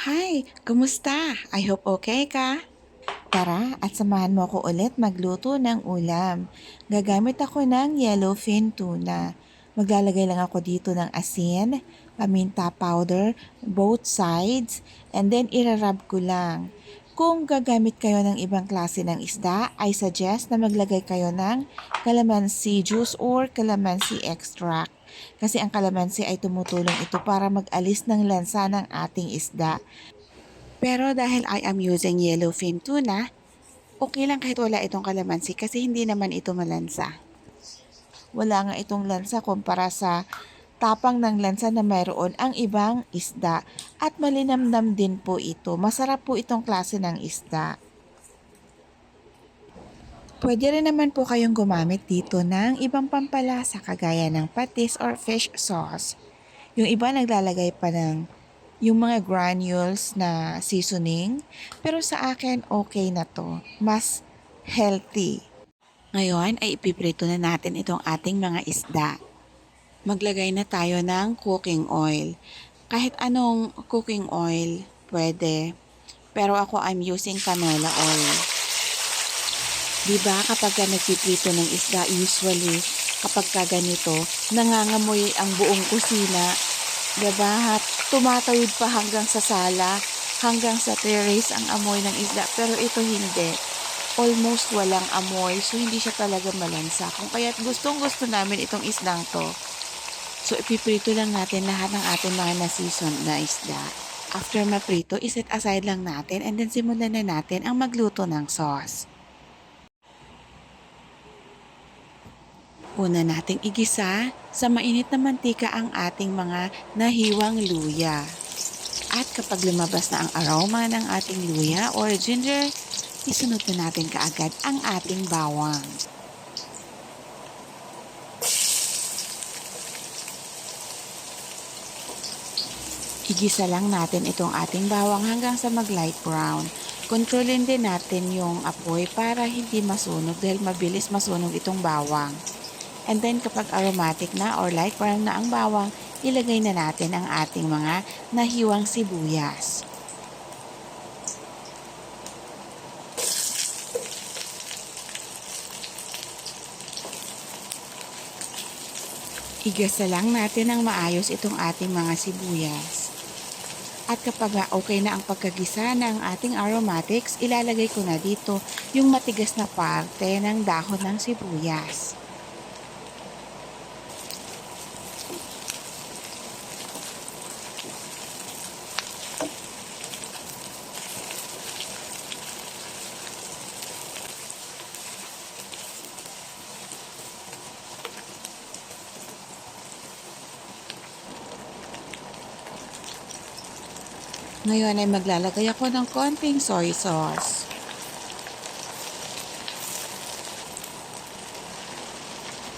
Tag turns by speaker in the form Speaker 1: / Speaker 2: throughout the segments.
Speaker 1: Hi! Kumusta? I hope okay ka? Tara at samahan mo ako ulit magluto ng ulam. Gagamit ako ng yellowfin tuna. Maglalagay lang ako dito ng asin, paminta powder, both sides, and then irarab ko lang. Kung gagamit kayo ng ibang klase ng isda, I suggest na maglagay kayo ng calamansi juice or calamansi extract. Kasi ang calamansi ay tumutulong ito para mag-alis ng lansa ng ating isda. Pero dahil I am using yellowfin tuna, okay lang kahit wala itong kalamansi kasi hindi naman ito malansa. Wala nga itong lansa kumpara sa tapang ng lansa na mayroon ang ibang isda at malinamnam din po ito. Masarap po itong klase ng isda. Pwede rin naman po kayong gumamit dito ng ibang pampalasa kagaya ng patis or fish sauce. Yung iba naglalagay pa ng yung mga granules na seasoning. Pero sa akin, okay na to. Mas healthy. Ngayon ay ipiprito na natin itong ating mga isda. Maglagay na tayo ng cooking oil. Kahit anong cooking oil, pwede. Pero ako, I'm using canola oil. Diba kapag ka ng isda, usually kapag ka ganito, nangangamoy ang buong kusina. Diba? At tumatawid pa hanggang sa sala, hanggang sa terrace ang amoy ng isda. Pero ito hindi. Almost walang amoy, so hindi siya talaga malansa. Kung kaya't gustong gusto namin itong isdang to. So ipiprito lang natin lahat ng ating mga na-season na isda. After maprito, iset aside lang natin and then simulan na natin ang magluto ng sauce. Una nating igisa sa mainit na mantika ang ating mga nahiwang luya. At kapag lumabas na ang aroma ng ating luya or ginger, isunod na natin kaagad ang ating bawang. Igisa lang natin itong ating bawang hanggang sa mag light brown. Kontrolin din natin yung apoy para hindi masunog dahil mabilis masunog itong bawang. And then kapag aromatic na or light brown na ang bawang, ilagay na natin ang ating mga nahiwang sibuyas. Igasa lang natin ng maayos itong ating mga sibuyas. At kapag okay na ang pagkagisa ng ating aromatics, ilalagay ko na dito yung matigas na parte ng dahon ng sibuyas. Ngayon ay maglalagay ako ng konting soy sauce.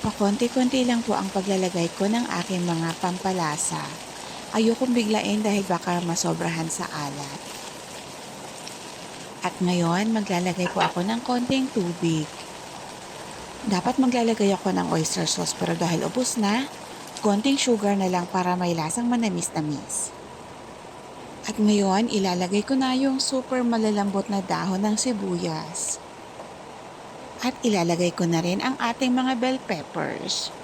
Speaker 1: Pakonti-konti lang po ang paglalagay ko ng aking mga pampalasa. Ayokong biglain dahil baka masobrahan sa alat. At ngayon, maglalagay po ako ng konting tubig. Dapat maglalagay ako ng oyster sauce pero dahil ubos na, konting sugar na lang para may lasang manamis-namis. At ngayon, ilalagay ko na yung super malalambot na dahon ng sibuyas. At ilalagay ko na rin ang ating mga bell peppers.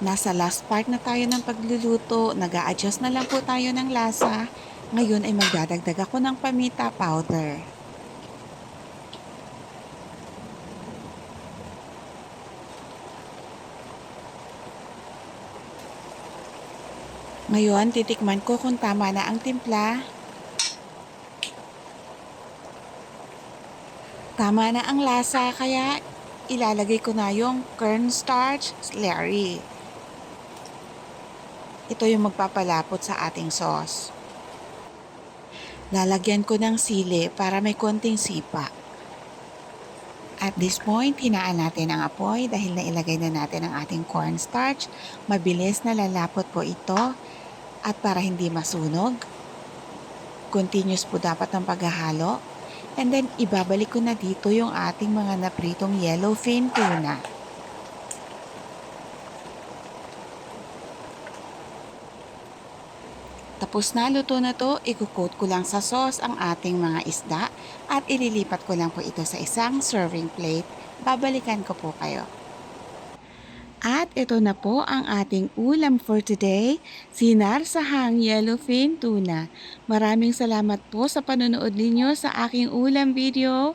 Speaker 1: Nasa last part na tayo ng pagluluto, nag adjust na lang po tayo ng lasa. Ngayon ay magdadagdag ako ng paminta powder. Ngayon, titikman ko kung tama na ang timpla. Tama na ang lasa, kaya ilalagay ko na yung cornstarch slurry. Ito yung magpapalapot sa ating sauce. Lalagyan ko ng sili para may konting sipa. At this point, hinaan natin ang apoy dahil nailagay na natin ang ating cornstarch. Mabilis na lalapot po ito at para hindi masunog, continuous po dapat ang paghahalo. And then, ibabalik ko na dito yung ating mga napritong yellowfin tuna. Tapos na, luto na to, ikukoat ko lang sa sauce ang ating mga isda at ililipat ko lang po ito sa isang serving plate. Babalikan ko po kayo. At ito na po ang ating ulam for today, sinarsahang yellowfin tuna. Maraming salamat po sa panonood ninyo sa aking ulam video.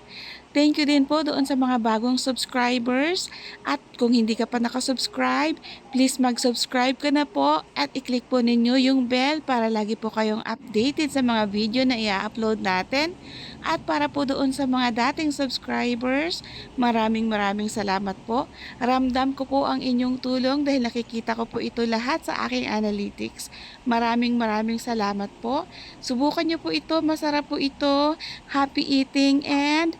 Speaker 1: Thank you din po doon sa mga bagong subscribers. At kung hindi ka pa nakasubscribe, please mag-subscribe ka na po at i-click po ninyo yung bell para lagi po kayong updated sa mga video na i-upload natin. At para po doon sa mga dating subscribers, maraming maraming salamat po. Ramdam ko po ang inyong tulong dahil nakikita ko po ito lahat sa aking analytics. Maraming maraming salamat po. Subukan niyo po ito, masarap po ito. Happy eating and